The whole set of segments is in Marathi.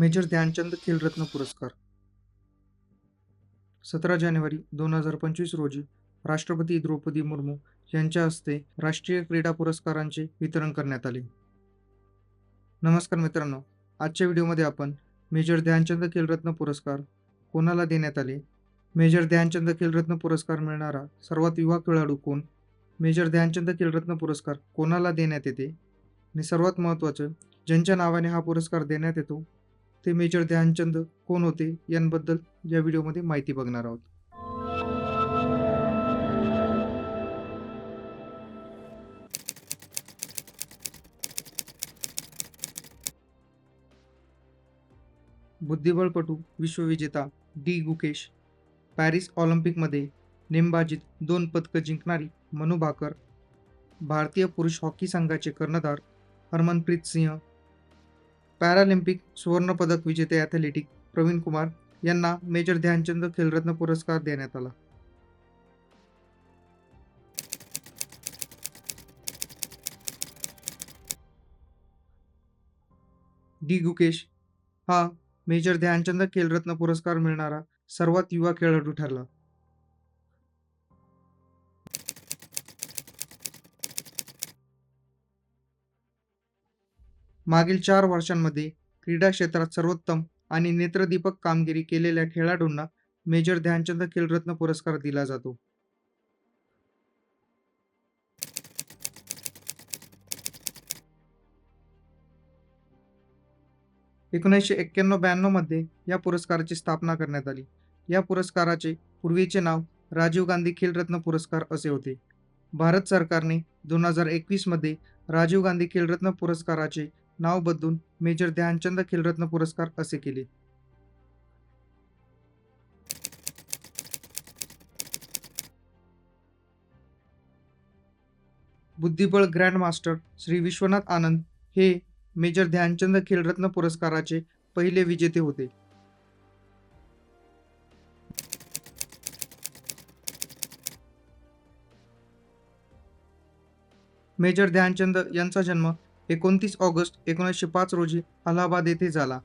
मेजर ध्यानचंद खेलरत्न पुरस्कार. सतरा जानेवारी दोन हजार पंचवीस रोजी राष्ट्रपती द्रौपदी मुर्मू यांच्या हस्ते राष्ट्रीय क्रीडा पुरस्कारांचे वितरण करण्यात आले. नमस्कार मित्रांनो आजच्या व्हिडिओमध्ये आपण मेजर ध्यानचंद खेलरत्न पुरस्कार कोणाला देण्यात आले? मेजर ध्यानचंद खेलरत्न पुरस्कार मिळणारा सर्वात युवा खेळाडू कोण? मेजर ध्यानचंद खेलरत्न पुरस्कार कोणाला देण्यात येते? आणि सर्वात महत्त्वाचं ज्यांच्या नावाने हा पुरस्कार देण्यात येतो ते मेजर ध्यानचंद कोण होते यांबद्दल या व्हिडिओमध्ये माहिती बघणार आहोत. बुद्धिबळपटू विश्वविजेता डी. गुकेश पॅरिस ऑलिम्पिकमध्ये नेमबाजीत दोन पदकं जिंकणारी मनू भाकर भारतीय पुरुष हॉकी संघाचे कर्णधार हरमनप्रीत सिंह पॅरालिम्पिक सुवर्णपदक विजेते ॲथलेटिक प्रवीण कुमार यांना मेजर ध्यानचंद खेलरत्न पुरस्कार देण्यात आला. डी. गुकेश हा मेजर ध्यानचंद खेलरत्न पुरस्कार मिळणारा सर्वात युवा खेळाडू ठरला. मागील चार वर्षांमध्ये क्रीडा क्षेत्रात सर्वोत्तम आणि नेत्रदीपक कामगिरी केलेल्या खेळाडूंना मेजर ध्यानचंद खेलरत्न पुरस्कार दिला जातो. एकोणीसशे एक्क्याण्णव ब्याण्णवमध्ये या पुरस्काराची स्थापना करण्यात आली. या पुरस्काराचे पूर्वीचे नाव राजीव गांधी खेलरत्न पुरस्कार असे होते. भारत सरकारने दोन हजार एकवीसमध्ये राजीव गांधी खेलरत्न पुरस्काराचे नाव बदलून मेजर ध्यानचंद खेलरत्न पुरस्कार असे केले. बुद्धिबळ ग्रँड मास्टर श्री विश्वनाथ आनंद हे मेजर ध्यानचंद खेलरत्न पुरस्काराचे पहिले विजेते होते. मेजर ध्यानचंद यांचा जन्म एकोणतीस ऑगस्ट एकोणीसशे पाच रोजी अलाहाबाद येथे झाला.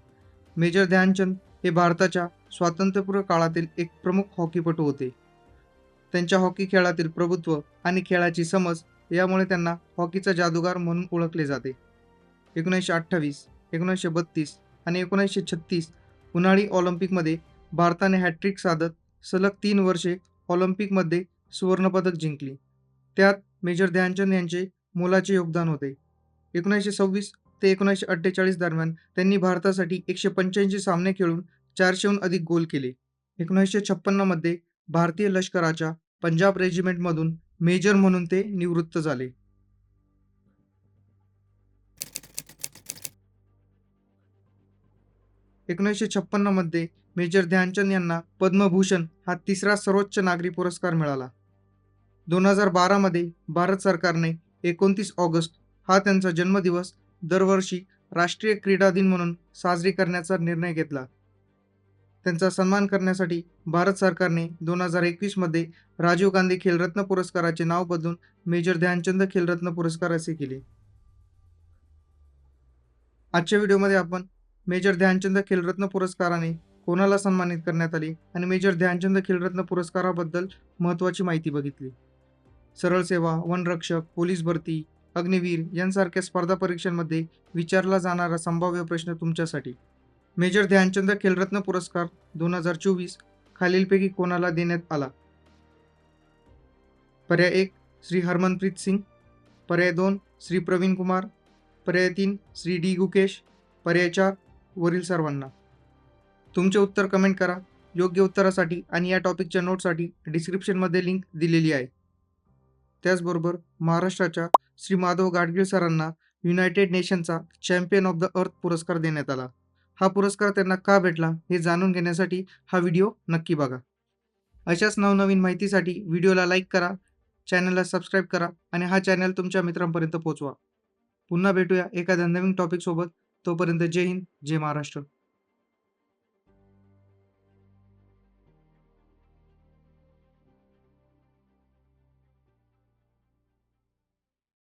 मेजर ध्यानचंद हे भारताच्या स्वातंत्र्यपूर्व काळातील एक प्रमुख हॉकीपटू होते. त्यांच्या हॉकी खेळातील प्रभुत्व आणि खेळाची समज यामुळे त्यांना हॉकीचा जादूगार म्हणून ओळखले जाते. एकोणीसशे अठ्ठावीस एकोणीसशे बत्तीस आणि एकोणीसशे छत्तीस उन्हाळी ऑलिम्पिकमध्ये भारताने हॅट्रिक साधत सलग तीन वर्षे ऑलिम्पिकमध्ये सुवर्णपदक जिंकली. त्यात मेजर ध्यानचंद यांचे मोलाचे योगदान होते. एकोणीसशे सव्वीस ते एकोणीसशे अठ्ठेचाळीस दरम्यान त्यांनी भारतासाठी एकशे पंच्याऐंशी सामने खेळून चारशेहून अधिक गोल केले. एकोणीसशे छप्पन्नमध्ये भारतीय लष्कराच्या पंजाब रेजिमेंटमधून मेजर म्हणून ते निवृत्त झाले. एकोणीसशे छप्पन्नमध्ये मेजर ध्यानचंद यांना पद्मभूषण हा तिसरा सर्वोच्च नागरी पुरस्कार मिळाला. दोन हजार बारामध्ये भारत सरकारने एकोणतीस ऑगस्ट हा त्यांचा जन्मदिवस दरवर्षी राष्ट्रीय क्रीडा दिन म्हणून साजरी करण्याचा निर्णय घेतला. त्यांचा सन्मान करण्यासाठी भारत सरकारने दोन हजार एकवीसमध्ये राजीव गांधी खेलरत्न पुरस्काराचे नाव बदलून मेजर ध्यानचंद खेलरत्न पुरस्कार असे केले. आजच्या व्हिडिओमध्ये आपण मेजर ध्यानचंद खेलरत्न पुरस्काराने कोणाला सन्मानित करण्यात आले आणि मेजर ध्यानचंद खेलरत्न पुरस्काराबद्दल महत्त्वाची माहिती बघितली? सरळ सेवा वनरक्षक पोलीस भरती अग्निवीर यांसारख्या स्पर्धा परीक्षांमध्ये विचारला जाणारा संभाव्य प्रश्न तुमच्यासाठी. मेजर ध्यानचंद खेलरत्न पुरस्कार दोन हजार चोवीस खालीलपैकी कोणाला देण्यात आला? पर्याय एक श्री हरमनप्रीत सिंग. पर्याय दोन श्री प्रवीण कुमार. पर्याय तीन श्री डी गुकेश. पर्याय चार वरील सर्वांना. तुमचे उत्तर कमेंट करा. योग्य उत्तरासाठी आणि या टॉपिकच्या नोटसाठी डिस्क्रिप्शनमध्ये लिंक दिलेली आहे. त्याचबरोबर महाराष्ट्राच्या श्री माधव गाडगीळ सरांना युनायटेड नेशनचा चॅम्पियन ऑफ द अर्थ पुरस्कार देण्यात आला. हा पुरस्कार त्यांना का भेटला हे जाणून घेण्यासाठी हा व्हिडिओ नक्की बघा. अशाच नवनवीन माहितीसाठी व्हिडिओला लाईक करा चॅनलला सबस्क्राईब करा आणि हा चॅनल तुमच्या मित्रांपर्यंत पोहोचवा. पुन्हा भेटूया एखाद्या नवीन टॉपिकसोबत तोपर्यंत जय हिंद जय महाराष्ट्र.